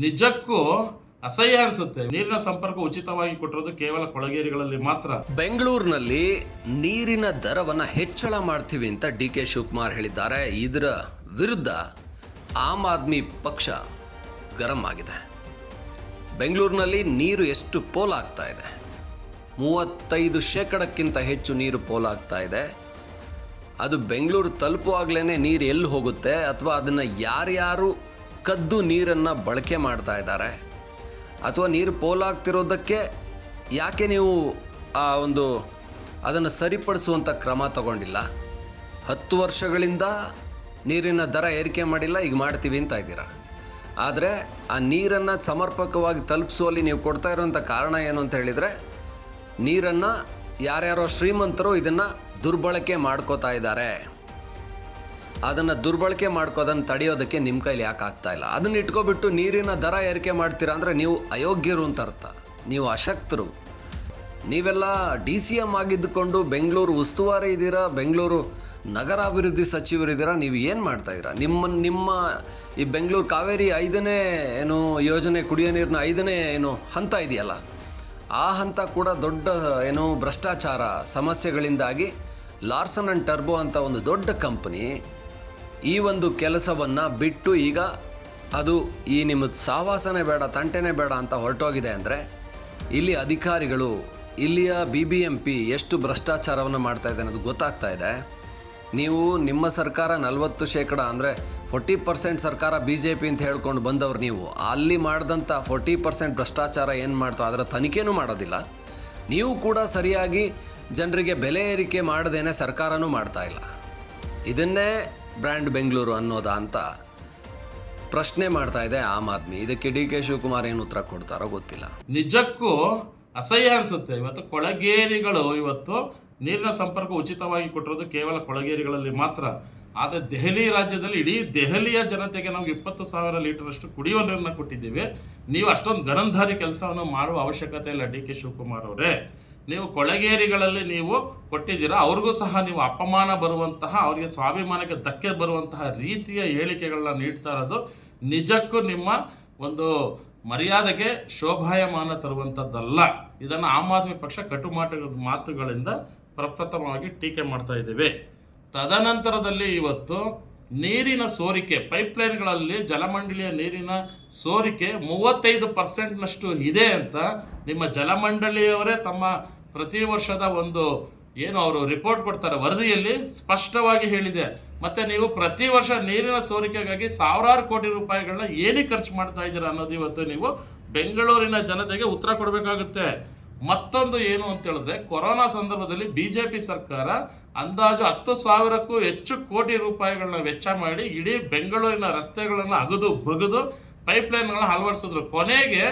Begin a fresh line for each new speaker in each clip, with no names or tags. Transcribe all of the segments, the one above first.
ನಿಜಕ್ಕೂ ಅಸಹ್ಯ ಅನಿಸುತ್ತೆ. ನೀರಿನ ಸಂಪರ್ಕ ಉಚಿತವಾಗಿ ಕೊಟ್ಟಿರೋದು ಕೇವಲ ಕೊಳಗೇರಿಗಳಲ್ಲಿ ಮಾತ್ರ.
ಬೆಂಗಳೂರಿನಲ್ಲಿ ನೀರಿನ ದರವನ್ನು ಹೆಚ್ಚಳ ಮಾಡ್ತೀವಿ ಅಂತ ಡಿ ಕೆ ಶಿವಕುಮಾರ್ ಹೇಳಿದ್ದಾರೆ. ಇದರ ವಿರುದ್ಧ ಆಮ್ ಆದ್ಮಿ ಪಕ್ಷ ಗರಂ ಆಗಿದೆ. ಬೆಂಗಳೂರಿನಲ್ಲಿ ನೀರು ಎಷ್ಟು ಪೋಲಾಗ್ತಾ ಇದೆ? ಮೂವತ್ತೈದು ಶೇಕಡಕ್ಕಿಂತ ಹೆಚ್ಚು ನೀರು ಪೋಲಾಗ್ತಾ ಇದೆ. ಅದು ಬೆಂಗಳೂರು ತಲುಪುವಾಗಲೇ ನೀರು ಎಲ್ಲಿ ಹೋಗುತ್ತೆ? ಅಥವಾ ಅದನ್ನು ಯಾರ್ಯಾರು ಕದ್ದು ನೀರನ್ನು ಬಳಕೆ ಮಾಡ್ತಾ ಇದ್ದಾರೆ. ಅಥವಾ ನೀರು ಪೋಲಾಗ್ತಿರೋದಕ್ಕೆ ಯಾಕೆ ನೀವು ಆ ಒಂದು ಅದನ್ನು ಸರಿಪಡಿಸುವಂಥ ಕ್ರಮ ತಗೊಂಡಿಲ್ಲ? ಹತ್ತು ವರ್ಷಗಳಿಂದ ನೀರಿನ ದರ ಏರಿಕೆ ಮಾಡಿಲ್ಲ, ಈಗ ಮಾಡ್ತೀವಿ ಅಂತ ಇದ್ದೀರಾ? ಆದರೆ ಆ ನೀರನ್ನು ಸಮರ್ಪಕವಾಗಿ ತಲುಪಿಸುವಲ್ಲಿ ನೀವು ಕೊಡ್ತಾ ಇರೋವಂಥ ಕಾರಣ ಏನು ಅಂತ ಹೇಳಿದರೆ, ನೀರನ್ನು ಯಾರ್ಯಾರೋ ಶ್ರೀಮಂತರು ಇದನ್ನು ದುರ್ಬಳಕೆ ಮಾಡ್ಕೋತಾ ಇದ್ದಾರೆ. ಅದನ್ನು ದುರ್ಬಳಕೆ ಮಾಡ್ಕೋದನ್ನು ತಡೆಯೋದಕ್ಕೆ ನಿಮ್ಮ ಕೈಲಿ ಯಾಕೆ ಆಗ್ತಾ ಇಲ್ಲ? ಅದನ್ನ ಇಟ್ಕೊಬಿಟ್ಟು ನೀರಿನ ದರ ಏರಿಕೆ ಮಾಡ್ತೀರಾ ಅಂದರೆ ನೀವು ಅಯೋಗ್ಯರು ಅಂತ ಅರ್ಥ. ನೀವು ಅಶಕ್ತರು. ನೀವೆಲ್ಲ ಡಿ ಸಿ ಎಂ ಆಗಿದ್ದುಕೊಂಡು ಬೆಂಗಳೂರು ಉಸ್ತುವಾರಿ ಇದ್ದೀರಾ, ಬೆಂಗಳೂರು ನಗರಾಭಿವೃದ್ಧಿ ಸಚಿವರಿದ್ದೀರಾ ನೀವು ಏನು ಮಾಡ್ತಾ ಇದ್ದೀರಾ? ನಿಮ್ಮ ನಿಮ್ಮ ಈ ಬೆಂಗಳೂರು ಕಾವೇರಿ ಐದನೇ ಏನು ಯೋಜನೆ, ಕುಡಿಯೋ ನೀರಿನ ಐದನೇ ಏನು ಹಂತ ಇದೆಯಲ್ಲ, ಆ ಹಂತ ಕೂಡ ದೊಡ್ಡ ಏನು ಭ್ರಷ್ಟಾಚಾರ ಸಮಸ್ಯೆಗಳಿಂದಾಗಿ ಲಾರ್ಸನ್ ಆ್ಯಂಡ್ ಟರ್ಬೋ ಅಂತ ಒಂದು ದೊಡ್ಡ ಕಂಪನಿ ಈ ಒಂದು ಕೆಲಸವನ್ನು ಬಿಟ್ಟು ಈಗ ಅದು ಈ ನಿಮ್ಮ ಸಾವಾಸನೆ ಬೇಡ, ತಂಟೆನೇ ಬೇಡ ಅಂತ ಹೊರಟೋಗಿದೆ ಅಂದರೆ ಇಲ್ಲಿ ಅಧಿಕಾರಿಗಳು, ಇಲ್ಲಿಯ ಬಿ ಬಿ ಎಂ ಪಿ ಎಷ್ಟು ಭ್ರಷ್ಟಾಚಾರವನ್ನು ಮಾಡ್ತಾ ಇದೆ ಅನ್ನೋದು ಗೊತ್ತಾಗ್ತಾ ಇದೆ. ನೀವು ನಿಮ್ಮ ಸರ್ಕಾರ ನಲವತ್ತು ಶೇಕಡ ಅಂದರೆ ಫೋರ್ಟಿ ಪರ್ಸೆಂಟ್ ಸರ್ಕಾರ ಬಿ ಜೆ ಪಿ ಅಂತ ಹೇಳ್ಕೊಂಡು ಬಂದವ್ರು ನೀವು, ಅಲ್ಲಿ ಮಾಡಿದಂಥ ಫೋರ್ಟಿ ಪರ್ಸೆಂಟ್ ಭ್ರಷ್ಟಾಚಾರ ಏನು ಮಾಡ್ತೋ ಅದರ ತನಿಖೆನೂ ಮಾಡೋದಿಲ್ಲ. ನೀವು ಕೂಡ ಸರಿಯಾಗಿ ಜನರಿಗೆ ಬೆಲೆ ಏರಿಕೆ ಮಾಡದೇನೆ ಸರ್ಕಾರನೂ ಮಾಡ್ತಾ ಇಲ್ಲ. ಇದನ್ನೇ ಬ್ರ್ಯಾಂಡ್ ಬೆಂಗಳೂರು ಅನ್ನೋದಾ ಅಂತ ಪ್ರಶ್ನೆ ಮಾಡ್ತಾ ಇದೆ ಆಮ್ ಆದ್ಮಿ. ಇದಕ್ಕೆ ಡಿ ಕೆ ಶಿವಕುಮಾರ್ ಏನು ಉತ್ತರ ಕೊಡ್ತಾರೋ ಗೊತ್ತಿಲ್ಲ.
ನಿಜಕ್ಕೂ ಅಸಹ್ಯ ಅನಿಸುತ್ತೆ. ಇವತ್ತು ಕೊಳಗೇರಿಗಳು ಇವತ್ತು ನೀರಿನ ಸಂಪರ್ಕ ಉಚಿತವಾಗಿ ಕೊಟ್ಟಿರೋದು ಕೇವಲ ಕೊಳಗೇರಿಗಳಲ್ಲಿ ಮಾತ್ರ. ಆದರೆ ದೆಹಲಿ ರಾಜ್ಯದಲ್ಲಿ ಇಡೀ ದೆಹಲಿಯ ಜನತೆಗೆ ನಾವು ಇಪ್ಪತ್ತು ಸಾವಿರ ಲೀಟರಷ್ಟು ಕುಡಿಯುವ ನೀರನ್ನು ಕೊಟ್ಟಿದ್ದೀವಿ. ನೀವು ಅಷ್ಟೊಂದು ಗನಂಧಾರಿ ಕೆಲಸವನ್ನು ಮಾಡುವ ಅವಶ್ಯಕತೆ ಇಲ್ಲ ಡಿ ಕೆ ಶಿವಕುಮಾರ್ ಅವರೇ. ನೀವು ಕೊಳಗೇರಿಗಳಲ್ಲಿ ನೀವು ಕೊಟ್ಟಿದ್ದೀರಾ, ಅವ್ರಿಗೂ ಸಹ ನೀವು ಅಪಮಾನ ಬರುವಂತಹ, ಅವರಿಗೆ ಸ್ವಾಭಿಮಾನಕ್ಕೆ ಧಕ್ಕೆ ಬರುವಂತಹ ರೀತಿಯ ಹೇಳಿಕೆಗಳನ್ನ ನೀಡ್ತಾ ಇರೋದು ನಿಜಕ್ಕೂ ನಿಮ್ಮ ಒಂದು ಮರ್ಯಾದೆಗೆ ಶೋಭಾಯಮಾನ ತರುವಂಥದ್ದಲ್ಲ ಇದನ್ನು ಆಮ್ ಆದ್ಮಿ ಪಕ್ಷ ಕಟು ಮಾತು ಮಾತುಗಳಿಂದ ಪ್ರಪ್ರಥಮವಾಗಿ ಟೀಕೆ ಮಾಡ್ತಾ ಇದ್ದೇವೆ. ತದನಂತರದಲ್ಲಿ ಇವತ್ತು ನೀರಿನ ಸೋರಿಕೆ, ಪೈಪ್ಲೈನ್ಗಳಲ್ಲಿ ಜಲಮಂಡಳಿಯ ನೀರಿನ ಸೋರಿಕೆ ಮೂವತ್ತೈದು ಪರ್ಸೆಂಟ್ನಷ್ಟು ಇದೆ ಅಂತ ನಿಮ್ಮ ಜಲಮಂಡಳಿಯವರೇ ತಮ್ಮ ಪ್ರತಿ ವರ್ಷದ ಒಂದು ಏನು ಅವರು ರಿಪೋರ್ಟ್ ಕೊಡ್ತಾರೆ, ವರದಿಯಲ್ಲಿ ಸ್ಪಷ್ಟವಾಗಿ ಹೇಳಿದೆ. ಮತ್ತು ನೀವು ಪ್ರತಿ ವರ್ಷ ನೀರಿನ ಸೋರಿಕೆಗಾಗಿ ಸಾವಿರಾರು ಕೋಟಿ ರೂಪಾಯಿಗಳನ್ನ ಏನಕ್ಕೆ ಖರ್ಚು ಮಾಡ್ತಾ ಇದ್ದೀರಾ ಅನ್ನೋದು ಇವತ್ತು ನೀವು ಬೆಂಗಳೂರಿನ ಜನತೆಗೆ ಉತ್ತರ ಕೊಡಬೇಕಾಗುತ್ತೆ. ಮತ್ತೊಂದು ಏನು ಅಂತ ಹೇಳಿದ್ರೆ, ಕೊರೋನಾ ಸಂದರ್ಭದಲ್ಲಿ ಬಿ ಜೆ ಪಿ ಸರ್ಕಾರ ಅಂದಾಜು ಹತ್ತು ಸಾವಿರಕ್ಕೂ ಹೆಚ್ಚು ಕೋಟಿ ರೂಪಾಯಿಗಳನ್ನ ವೆಚ್ಚ ಮಾಡಿ ಇಡೀ ಬೆಂಗಳೂರಿನ ರಸ್ತೆಗಳನ್ನು ಅಗದು ಬಗದು ಪೈಪ್ಲೈನ್ಗಳನ್ನ ಅಳವಡಿಸಿದ್ರು. ಕೊನೆಗೆ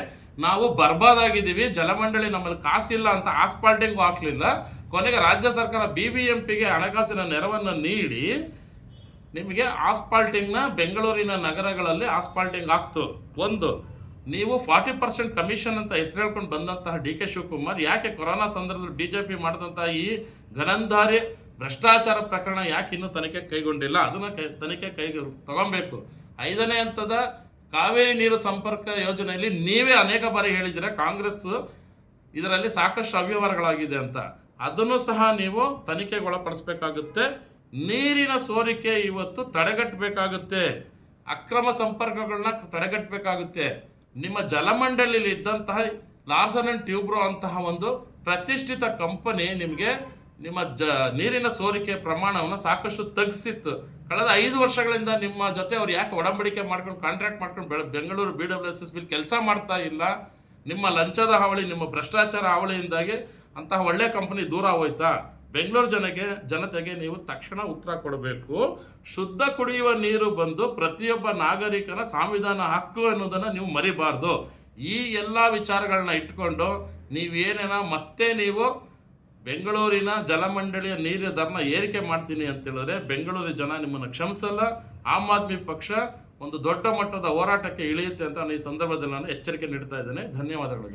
ನಾವು ಬರ್ಬಾದಾಗಿದ್ದೀವಿ, ಜಲಮಂಡಳಿ ನಮ್ಮಲ್ಲಿ ಕಾಸಿಲ್ಲ ಅಂತ ಆಸ್ಪಾಲ್ಟಿಂಗು ಹಾಕಲಿಲ್ಲ ಕೊನೆಗೆ ರಾಜ್ಯ ಸರ್ಕಾರ ಬಿ ಬಿ ಎಂ ಪಿಗೆ ಹಣಕಾಸಿನ ನೆರವನ್ನು ನೀಡಿ ನಿಮಗೆ ಆಸ್ಪಾಲ್ಟಿಂಗ್ನ ಬೆಂಗಳೂರಿನ ನಗರಗಳಲ್ಲಿ ಆಸ್ಪಾಲ್ಟಿಂಗ್ ಆಗ್ತು. ಒಂದು, ನೀವು ಫಾರ್ಟಿ ಪರ್ಸೆಂಟ್ ಕಮಿಷನ್ ಅಂತ ಹೆಸರು ಹೇಳ್ಕೊಂಡು ಬಂದಂತಹ ಡಿ ಕೆ ಶಿವಕುಮಾರ್ ಯಾಕೆ ಕೊರೋನಾ ಸಂದರ್ಭದಲ್ಲಿ ಬಿ ಜೆ ಪಿ ಮಾಡಿದಂತಹ ಈ ಘನಂಧಾರಿ ಭ್ರಷ್ಟಾಚಾರ ಪ್ರಕರಣ ಯಾಕೆ ಇನ್ನೂ ತನಿಖೆ ಕೈಗೊಂಡಿಲ್ಲ? ಅದನ್ನು ಕೈ, ತನಿಖೆ ಕೈಗೆ ತಗೊಬೇಕು. ಐದನೇ ಹಂತದ ಕಾವೇರಿ ನೀರು ಸಂಪರ್ಕ ಯೋಜನೆಯಲ್ಲಿ ನೀವೇ ಅನೇಕ ಬಾರಿ ಹೇಳಿದ್ದೀರಾ, ಕಾಂಗ್ರೆಸ್ ಇದರಲ್ಲಿ ಸಾಕಷ್ಟು ಅವ್ಯವಹಾರಗಳಾಗಿದೆ ಅಂತ. ಅದನ್ನು ಸಹ ನೀವು ತನಿಖೆಗೊಳಪಡಿಸಬೇಕಾಗುತ್ತೆ. ನೀರಿನ ಸೋರಿಕೆ ಇವತ್ತು ತಡೆಗಟ್ಟಬೇಕಾಗುತ್ತೆ. ಅಕ್ರಮ ಸಂಪರ್ಕಗಳನ್ನ ತಡೆಗಟ್ಟಬೇಕಾಗುತ್ತೆ. ನಿಮ್ಮ ಜಲಮಂಡಳಿಲಿ ಇದ್ದಂತಹ ಲಾರ್ಸನ್ ಅಂಡ್ ಟ್ಯೂಬ್ರೋ ಅಂತಹ ಒಂದು ಪ್ರತಿಷ್ಠಿತ ಕಂಪನಿ ನಿಮಗೆ ನಿಮ್ಮ ಜ ನೀರಿನ ಸೋರಿಕೆ ಪ್ರಮಾಣವನ್ನು ಸಾಕಷ್ಟು ತಗ್ಸಿತ್ತು. ಕಳೆದ ಐದು ವರ್ಷಗಳಿಂದ ನಿಮ್ಮ ಜೊತೆ ಅವ್ರು ಯಾಕೆ ಒಡಂಬಡಿಕೆ ಮಾಡ್ಕೊಂಡು ಕಾಂಟ್ರಾಕ್ಟ್ ಮಾಡ್ಕೊಂಡು Bengaluru B W S bill ಕೆಲಸ ಮಾಡ್ತಾ ಇಲ್ಲ, ನಿಮ್ಮ ಲಂಚದ ಹಾವಳಿ, ನಿಮ್ಮ ಭ್ರಷ್ಟಾಚಾರ ಹಾವಳಿಯಿಂದಾಗಿ ಅಂತಹ ಒಳ್ಳೆ ಕಂಪನಿ ದೂರ ಹೋಯ್ತಾ? ಬೆಂಗಳೂರು ಜನಗೆ ಜನತೆಗೆ ನೀವು ತಕ್ಷಣ ಉತ್ತರ ಕೊಡಬೇಕು. ಶುದ್ಧ ಕುಡಿಯುವ ನೀರು ಬಂದು ಪ್ರತಿಯೊಬ್ಬ ನಾಗರಿಕನ ಸಂವಿಧಾನ ಹಕ್ಕು ಅನ್ನೋದನ್ನು ನೀವು ಮರಿಬಾರ್ದು. ಈ ಎಲ್ಲ ವಿಚಾರಗಳನ್ನ ಇಟ್ಕೊಂಡು ನೀವೇನೇನ ಮತ್ತೆ ನೀವು ಬೆಂಗಳೂರಿನ ಜಲಮಂಡಳಿಯ ನೀರಿನ ದರ್ನ ಏರಿಕೆ ಮಾಡ್ತೀನಿ ಅಂತ ಹೇಳಿದ್ರೆ ಬೆಂಗಳೂರಿನ ಜನ ನಿಮ್ಮನ್ನು ಕ್ಷಮಿಸಲ್ಲ, ಆಮ್ ಆದ್ಮಿ ಪಕ್ಷ ಒಂದು ದೊಡ್ಡ ಮಟ್ಟದ ಹೋರಾಟಕ್ಕೆ ಇಳಿಯುತ್ತೆ ಅಂತ ನಾನು ಈ ಸಂದರ್ಭದಲ್ಲಿ ನಾನು ಎಚ್ಚರಿಕೆ ನೀಡ್ತಾ ಇದ್ದೇನೆ ಧನ್ಯವಾದಗಳು.